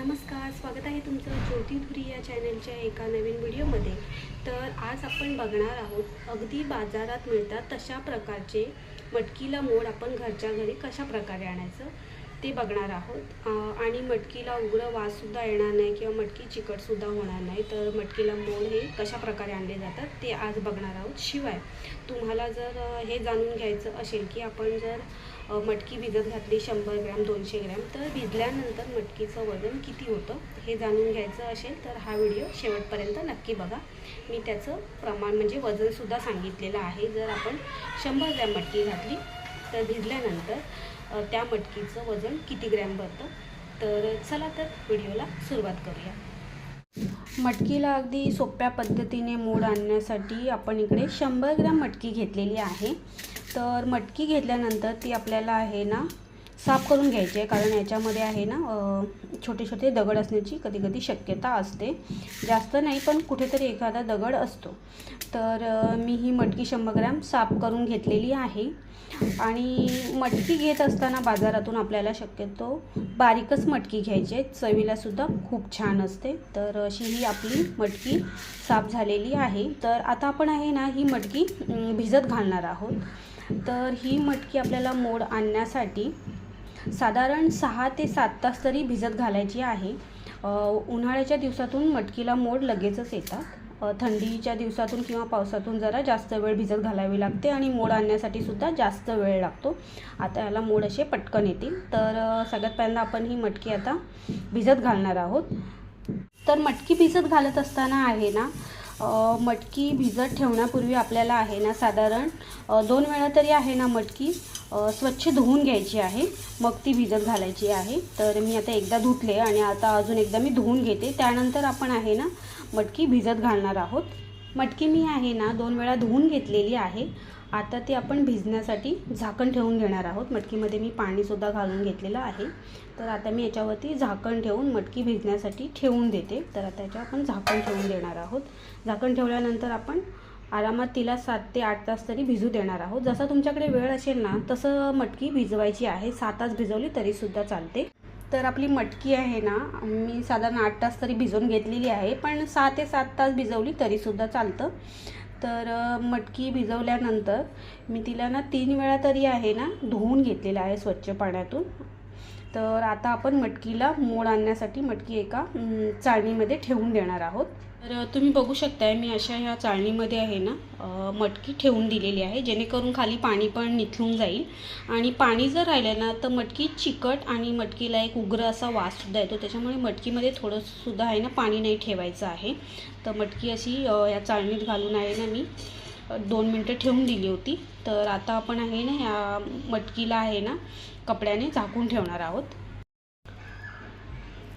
नमस्कार स्वागत आहे तुमचं ज्योतिधुरी या चॅनलच्या एका नवीन व्हिडिओमध्ये. तर आज आपण बघणार आहोत अगदी बाजारात मिळतात तशा प्रकारचे मटकीला मोड आपण घरच्या घरी कशा प्रकारे आणायचं? ते बघणार आहोत. आणि मटकीला उग्र वाससुद्धा येणार नाही किंवा मटकी चिकटसुद्धा होणार नाही. तर मटकीला मोड हे कशा प्रकारे आणले जातात ते आज बघणार आहोत. शिवाय तुम्हाला जर हे जाणून घ्यायचं असेल की आपण जर मटकी भिजत घातली शंभर ग्रॅम दोनशे ग्रॅम तर भिजल्यानंतर मटकीचं वजन किती होतं हे जाणून घ्यायचं असेल तर हा व्हिडिओ शेवटपर्यंत नक्की बघा. मी त्याचं प्रमाण म्हणजे वजनसुद्धा सांगितलेलं आहे. जर आपण शंभर ग्रॅम मटकी घातली तर भिजल्यानंतर त्या मटकीचं वजन किती ग्रॅम भरतं तर चला तर व्हिडिओला सुरुवात करूया. मटकीला अगदी सोप्या पद्धतीने मोड आणण्यासाठी आपण इकडे शंभर ग्रॅम मटकी घेतलेली आहे. तर मटकी घेतल्यानंतर ती आपल्याला आहे ना साफ करून घ्यायची आहे कारण याच्यामध्ये आहे ना छोटे छोटे दगड असण्याची कधी कधी शक्यता असते. जास्त नाही पण कुठेतरी एखादा दगड असतो. तर मी ही मटकी शंभर ग्रॅम साफ करून घेतलेली आहे. आणि मटकी घेत असताना बाजारातून आपल्याला शक्यतो बारीकच मटकी घ्यायची आहे. चवीलासुद्धा खूप छान असते. तर अशी ही आपली मटकी साफ झालेली आहे. तर आता आपण आहे ना ही मटकी भिजत घालणार आहोत. तर ही मटकी आपल्याला मोड आणण्यासाठी साधारण सहा ते सात तास तरी भिजत घालायची आहे. उन्हाळ्याच्या दिवसातून मटकीला मोड लगेचच येतात. थंडीच्या दिवसातून किंवा पावसातून जरा जास्त वेळ भिजत घालावी लागते आणि मोड आणण्यासाठी सुद्धा जास्त वेळ लागतो. आता याला मोड असे पटकन येतील. तर सगळ्यात पहिल्यांदा आपण ही मटकी आता भिजत घालणार आहोत. तर मटकी भिजत घालत असताना आहे ना मटकी भिजत ठेवण्यापूर्वी आपल्याला आहे ना साधारण दोन वेळा तरी आहे ना मटकी स्वच्छ धुवून घ्यायची आहे. मग ती भिजत घालायची आहे. तर मी आता एकदा धुतले आणि आता अजून एकदा मी धुवून घेते. त्यानंतर आपण आहे ना मटकी भिजत घालणार आहोत. मटकी मी आहे ना दोन वेळा धुवून घेतलेली आहे. आता ती आपण भिजण्यासाठी झाकण ठेवून घेणार आहोत. मटकीमध्ये मी पाणीसुद्धा घालून घेतलेलं आहे. तर आता मी याच्यावरती झाकण ठेवून मटकी भिजण्यासाठी ठेवून देते. तर आता याच्यावर आपण झाकण ठेवून देणार आहोत. झाकण ठेवल्यानंतर आपण आरामात तिला सात ते आठ तास तरी भिजू देणार आहोत. जसं तुमच्याकडे वेळ असेल ना तसं मटकी भिजवायची आहे. सात तास भिजवली तरीसुद्धा चालते. तर आपली मटकी आहे ना मी साधारण आठ तास तरी भिजवून घेतलेली आहे पण सहा ते सात तास भिजवली तरीसुद्धा चालतं. तर मटकी भिजवल्यानंतर मी तिला ना तीन वेळा तरी आहे ना धुवून घेतलेलं आहे स्वच्छ पाण्यातून. तर आता आपण मटकीला मोड आणण्यासाठी मटकी एका चाळणीमध्ये ठेवून देणार आहोत. तर तुम्ही बघू शकताय मी अशा ह्या चाळणीमध्ये आहे ना मटकी ठेवून दिलेली आहे जेणेकरून खाली पाणी पण निथळून जाईल. आणि पाणी जर राहिलं ना तर मटकी चिकट आणि मटकीला एक उग्र असा वाससुद्धा येतो. त्याच्यामुळे मटकीमध्ये थोडंसुद्धा आहे ना पाणी नाही ठेवायचं आहे. तर मटकी अशी या चाळणीत घालून आहे ना मी दोन मिनटं ठेवून दिली होती. तर आता आपण आहे ना ह्या मटकीला आहे ना कपड्याने झाकून ठेवणार आहोत.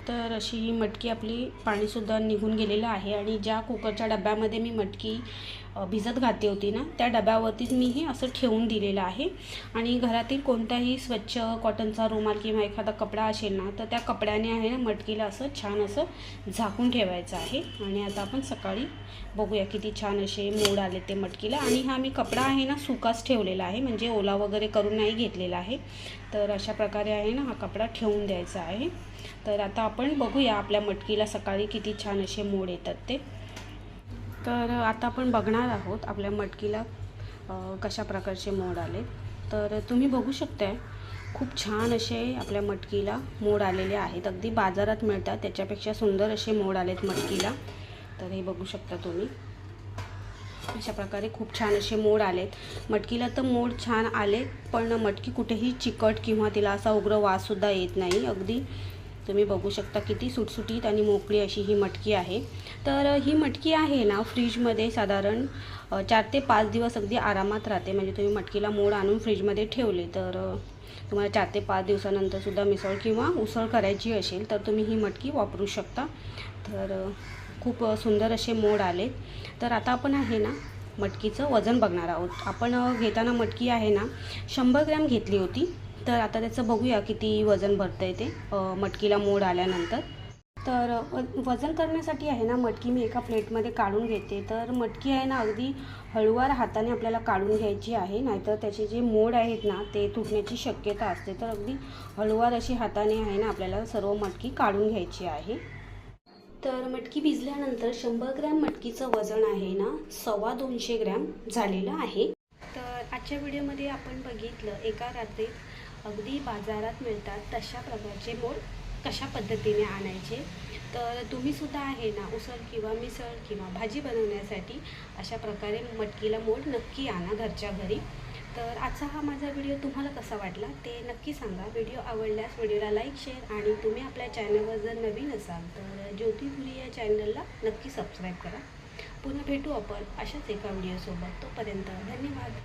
तर अशी ही मटकी आपली पाणीसुद्धा निघून गेलेलं आहे आणि ज्या कुकरच्या डब्यामध्ये मी मटकी भिजत घातली होती ना त्या डब्यावरतीच मी हे असं ठेवून दिलेलं आहे. आणि घरातील कोणताही स्वच्छ कॉटनचा रुमाल किंवा एखादा कपडा असेल ना तर त्या कपड्याने आहे ना मटकीला असं छान असं झाकून ठेवायचं आहे. आणि आता आपण सकाळी बघूया किती छान असे मोड आले ते मटकीला. आणि हा मी कपडा आहे ना सुकाच ठेवलेला आहे. म्हणजे ओला वगैरे करून नाही घेतलेला आहे. तर अशा प्रकारे आहे ना हा कपडा ठेवून द्यायचा आहे. तर आता आपण बघूया आपल्या मटकीला सकाळी किती छान असे मोड येतात ते. तर आता आपण बघणार आहोत आपल्या मटकीला कशा प्रकारचे मोड आले. तर तुम्ही बघू शकताय खूप छान असे आपल्या मटकीला मोड आलेले आहेत. अगदी बाजारात मिळतात त्याच्यापेक्षा सुंदर असे मोड आलेत मटकीला. तर हे बघू शकता तुम्ही. अशा प्रकारे खूप छान असे मोड आलेत. मटकीला तर मोड छान आले पण मटकी कुठेही चिकट किंवा तिला असा उग्र वाससुद्धा येत नाही. अगदी तुम्ही बघू शकता किती सुटसुटीत आणि मोकळी अशी ही मटकी आहे. तर ही मटकी आहे ना फ्रीजमध्ये साधारण चार ते पाच दिवस अगदी आरामात राहते. म्हणजे तुम्ही मटकीला मोड आणून फ्रीजमध्ये ठेवले तर तुम्हाला चार ते पाच दिवसानंतरसुद्धा मिसळ किंवा उसळ करायची असेल तर तुम्ही ही मटकी वापरू शकता. तर खूप सुंदर असे मोड आले तर आता आपण आहे ना मटकीचं वजन बघणार आहोत. आपण घेताना मटकी आहे ना शंभर ग्रॅम घेतली होती. तर आता त्याचं बघूया किती वजन भरतं आहे ते मटकीला मोड आल्यानंतर. तर वजन करण्यासाठी आहे ना मटकी मी एका प्लेटमध्ये काढून घेते. तर मटकी आहे ना अगदी हळूवार हाताने आपल्याला काढून घ्यायची आहे. नाहीतर त्याचे जे मोड आहेत ना ते तुटण्याची शक्यता असते. तर अगदी हळूवार अशी हाताने आहे ना आपल्याला सर्व मटकी काढून घ्यायची आहे. तर मटकी भिजल्यानंतर शंभर ग्रॅम मटकीचं वजन आहे ना सव्वा दोनशे ग्रॅम झालेलं आहे. तर आजच्या व्हिडिओमध्ये आपण बघितलं एका रात्रीत अगदी बाजारात मिळतात तशा प्रकारचे मोड कशा पद्धतीने आणायचे. तर तुम्हीसुद्धा आहे ना उसळ किंवा मिसळ किंवा भाजी बनवण्यासाठी अशा प्रकारे मटकीला मोड नक्की आणा घरच्या घरी. तर आजचा हा माझा व्हिडिओ तुम्हाला कसा वाटला ते नक्की सांगा. व्हिडिओ आवडल्यास व्हिडिओला लाईक शेअर आणि तुम्ही आपल्या चॅनलवर जर नवीन असाल तर ज्योतिधुरी या चॅनलला नक्की सबस्क्राईब करा. पुन्हा भेटू आपण अशाच एका व्हिडिओसोबत. तोपर्यंत धन्यवाद.